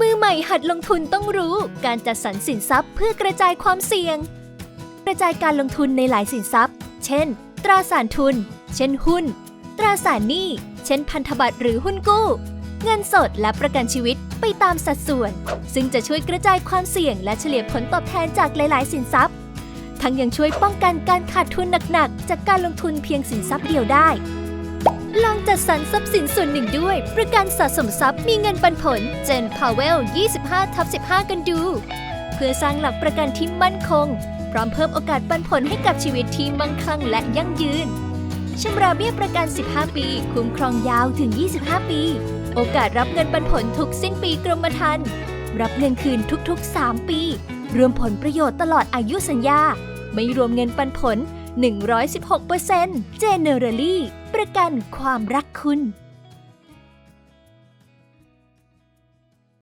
มือใหม่หัดลงทุนต้องรู้การจัดสรรสินทรัพย์เพื่อกระจายความเสี่ยง กระจายการลงทุนในหลายสินทรัพย์ เช่น ตราสารทุน เช่นหุ้น ตราสารหนี้ เช่นพันธบัตรหรือหุ้นกู้ เงินสดและประกันชีวิตไปตามสัดส่วน ซึ่งจะช่วยกระจายความเสี่ยง และเฉลี่ยผลตอบแทนจากหลาย ๆ สินทรัพย์ ทั้งยังช่วยป้องกันการขาดทุนหนัก ๆ จากการลงทุนเพียงสินทรัพย์เดียวได้ ลองจัดสรรทรัพย์สินส่วนหนึ่งด้วย ประกันสะสมทรัพย์มีเงินปันผลเจนพาวเวล 25 ทับ 15 กันดู เพื่อสร้างหลักประกันที่มั่นคง พร้อมเพิ่มโอกาสปันผลให้กับชีวิตที่มั่งคั่งและยั่งยืนชำระเบี้ยประกัน 15 ปี คุ้มครองยาวถึง 25 ปี โอกาสรับเงินปันผลทุกสิ้นปีกรมธรรม์รับเงินคืนทุกๆ 3 ปี รวมผลประโยชน์ตลอดอายุสัญญา ไม่รวมเงินปันผล 116% Generally ประกันความรักคุณ